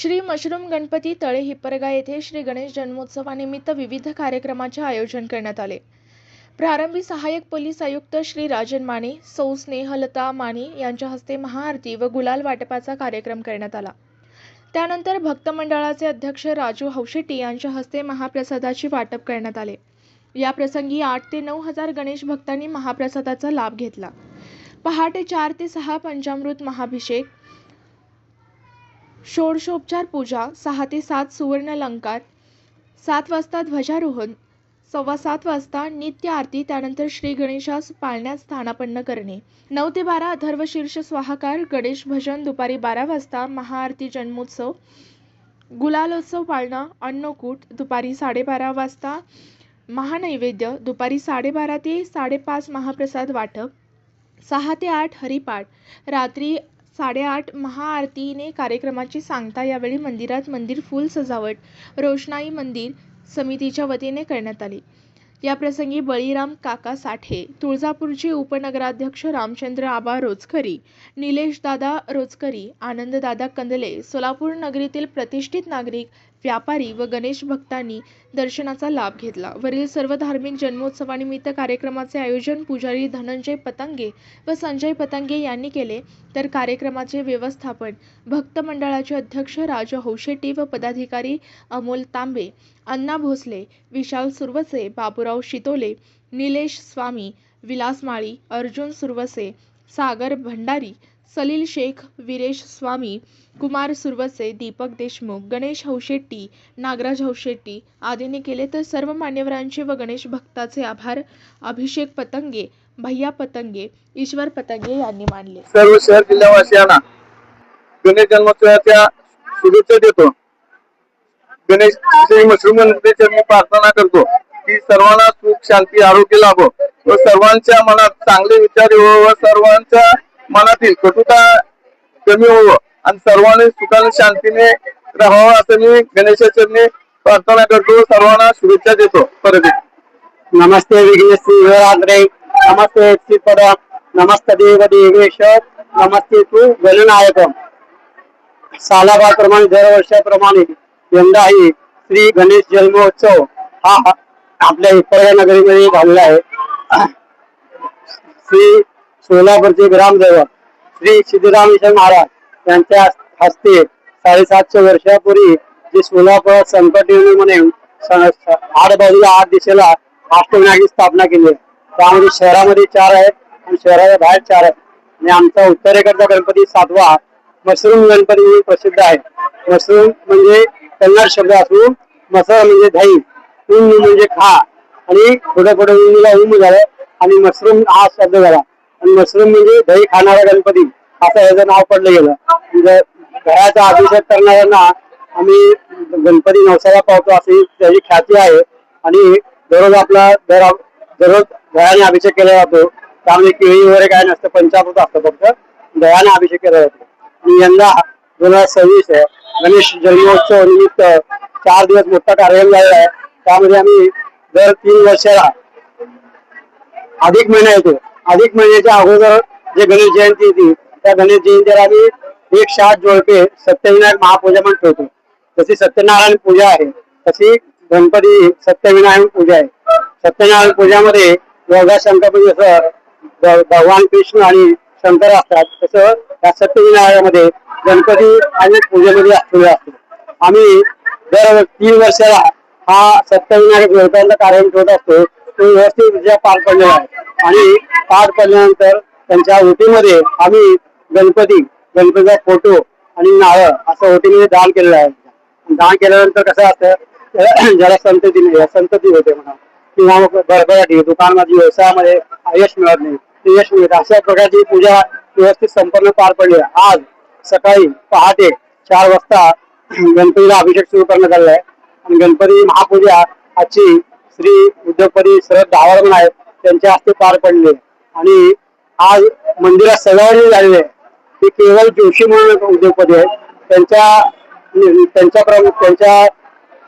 Shri mushroom Ganpati तळे हिप्परगा येथे श्री गणेश जन्मोत्सवानिमित्त विविध कार्यक्रमाचे आयोजन करण्यात आले. प्रारंभी सहाय्यक पोलीस आयुक्त श्री राजन माने सौ स्नेहलता माने यांच्या हस्ते महाआरती व गुलाल वाटपाचा कार्यक्रम करण्यात आला. त्यानंतर भक्त मंडळाचे अध्यक्ष राजू हौशेट्टी यांच्या हस्ते महाप्रसादाची वाटप करण्यात आले. या प्रसंगी आठ ते नऊ हजार गणेश भक्तांनी महाप्रसादाचा लाभ घेतला. पहाटे चार ते सहा पंचामृत महाभिषेक षोडशोपचार पूजा सहा ते सात सुवर्ण अलंकार सात वाजता ध्वजारोहण सव्वा सात वाजता नित्य आरती त्यानंतर श्री गणेशास पाळण्यात स्थानापन्न करणे. नऊ ते बारा अथर्व शीर्ष स्वाहाकार गणेश भजन दुपारी बारा वाजता महाआरती जन्मोत्सव गुलालोत्सव पाळणा अन्नकूट दुपारी साडेबारा वाजता महानैवेद्य दुपारी साडेबारा ते साडेपाच महाप्रसाद वाटप सहा ते आठ हरिपाठ रात्री साडेआठ महाआरतीने कार्यक्रमाची सांगता यावेळी मंदिरात मंदिर फुल सजावट रोषणाई मंदिर समितीच्या वतीने करण्यात आली. या प्रसंगी बळीराम काका साठे तुळजापूरचे उपनगराध्यक्ष रामचंद्र आबा रोजकरी निलेश दादा रोजकरी आनंददादा कंदले सोलापूर नगरीतील प्रतिष्ठित नागरिक व्यापारी व गणेश भक्तांनी दर्शनाचा लाभ घेतला. वरील सर्व धार्मिक जन्मोत्सवानिमित्त कार्यक्रमाचे आयोजन पुजारी धनंजय पतंगे व संजय पतंगे यांनी केले. तर कार्यक्रमाचे व्यवस्थापन भक्त मंडळाचे अध्यक्ष राजा होशेटी व पदाधिकारी अमोल तांबे अण्णा भोसले विशाल सुरवसे बाबूराव शितोले निलेश स्वामी विलास माळी अर्जुन सुरवसे सागर भंडारी सलील शेख विरेश स्वामी कुमार सुरवसे दीपक देशमुख गणेश हौशेट्टी नागराज हौशेट्टी आदींनी केले तर सर्व मान्यवरांचे व गणेश भक्ताचे आभार. अभिषेक पतंगे भैया पतंगे ईश्वर पतंगे यांनी मानले. सर्व शहर जिल्हावासियांना गणेश जन्मोत्सवाच्या शुभेच्छा देतो. गणेश श्री मशरूम मी प्रार्थना करतो की सर्वांना सुख शांती आरोग्य लाभो. व सर्वांच्या मनात चांगले विचार येवो व सर्वांच्या मनातील कटुता कमी होवो आणि सर्वांनी सुखाने शांतीने राहावं असं मी गणेशाचरणी प्रार्थना करतो. सर्वांना शुभेच्छा देतो. परत नमस्ते विघ्नेश आंद्रे नमस्ते श्रीपद नमस्ते देव देवेश. नमस्ते तू गणनायक. सालाबाप्रमाणे दरवर्षाप्रमाणे यंदाही श्री गणेश जन्मोत्सव हा आपल्या इतर नगरीमध्ये झालेला आहे. श्री सोलापूरचे ग्रामदैवत श्री सिद्धरामेश्वर महाराज यांच्या हस्ते साडेसातशे वर्षापूर्वी जे सोलापुरात संकट येऊ म्हणून स- आठ बाजूला आठ दिशेला अष्टविनायकाची स्थापना केली. त्यामध्ये शहरामध्ये चार आहेत आणि शहराच्या बाहेर चार आहेत. आणि आमचा उत्तरेकडचा गणपती सातवा मशरूम गणपती म्हणून प्रसिद्ध आहे. मशरूम म्हणजे कन्नड शब्द असून मसळ म्हणजे दही उंद म्हणजे खा आणि पुढे पुढे उंदीला उम झालं आणि मशरूम हा शब्द झाला. आणि मशरूम म्हणजे दही खाणारा गणपती असं याचं नाव पडलं गेलं. म्हणजे घराचा अभिषेक करणाऱ्यांना आम्ही गणपती नवसाला पावतो अशी त्याची ख्याती आहे. आणि दररोज आपला दर दररोज दह्याने अभिषेक केला जातो. त्यामुळे केळी वगैरे काय नसतं पंचामृत असतं फक्त. दह्याने अभिषेक केला जातो. आणि यंदा दोन हजार सव्वीस आहे. गणेश जन्मोत्सव निमित्त चार दिवस मोठा कार्यक्रम झालेला आहे. त्यामध्ये आम्ही दर तीन वर्षाला अधिक महिना येतो. अधिक महिन्याच्या अगोदर जे गणेश जयंती येते त्या गणेश जयंतीला आम्ही एक सात जोडपे सत्यविनायक महापूजा म्हणून ठेवतो. जशी सत्यनारायण पूजा आहे तशी गणपती सत्यविनारायण पूजा आहे. सत्यनारायण पूजामध्ये योगा शंकर जसं भगवान कृष्ण आणि शंकर असतात तसं त्या सत्यविनायकामध्ये गणपती आणि पूजेमध्ये असलेले असतो. आम्ही दर तीन वर्षाला हा सत्यविनायक जोडप्यांचा कार्यक्रम ठेवत असतो तो व्यवस्थित पार पडलेला आहे. आणि पाठ पडल्यानंतर त्यांच्या ओटीमध्ये आम्ही गणपती गणपतीचा फोटो आणि नारळ असं ओटीमध्ये दान केलेलं आहे. दान केल्यानंतर कसं असतं ज्याला संतती नाही संतती होते म्हणा. किंवा मग भरभराटी व्यवसायामध्ये यश मिळत नाही ते यश मिळत अशा प्रकारची पूजा व्यवस्थित संपन्न पार पडली आज सकाळी पहाटे चार वाजता गणपतीला अभिषेक सुरू करण्यात आलेला आहे. आणि गणपती महापूजा आजची श्री उद्योगपती शरद डावरमन आहेत. त्यांच्या हस्ते पार पडले. आणि आज मंदिरात सजावणी झालेली आहे. ते केवळ जोशी म्हणून उद्योगपती आहेत. त्यांच्या त्यांच्या प्रमुख त्यांच्या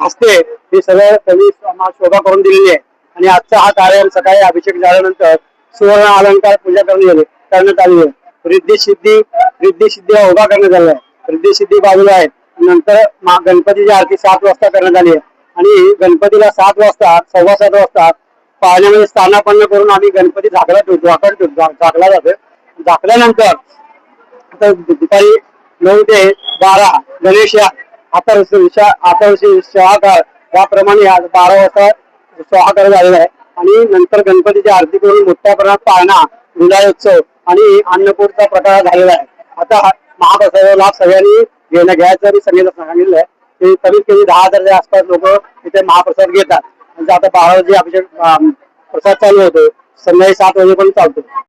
हस्ते हे सगळं त्यांनी शोभा करून दिलेली आहे. आणि आजचा हा कार्यक्रम सकाळी अभिषेक झाल्यानंतर सुवर्ण अलंकार पूजा करण्यात आली करण्यात आली आहे. रिद्धी सिद्धी रिद्धी सिद्धीला उभा करण्यात आला आहे. रिद्धी सिद्धी बाजूला आहेत नंतर मा- गणपतीची आरती सात वाजता करण्यात आली आहे. आणि गणपतीला सात वाजता सव्वा सात वाजता पाळण्यामध्ये स्थानापन्न करून आम्ही गणपती झाकला ठेवतो झाकण ठेवतो झाकला जातो झाकल्यानंतर दुपारी नऊ ते बारा गणेश या आता आता सोहाकार याप्रमाणे आज बारा वाजता सोहाकार झालेला आहे. आणि नंतर गणपतीची आरती करून मोठ्या प्रमाणात पाळणा विदायोत्सव आणि अन्नपूरचा प्रकार झालेला आहे. आता हा महाप्रसादाचा लाभ सगळ्यांनी घेणं घ्यायचं मी सगळ्यांना सांगितलं आहे की कमीत कमी दहा हजारच्या आसपास लोक इथे महाप्रसाद घेतात. म्हणजे आता बारा वाजे अभिषेक प्रसाद चालू होतो संध्याकाळी सात वाजेपर्यंत चालतो.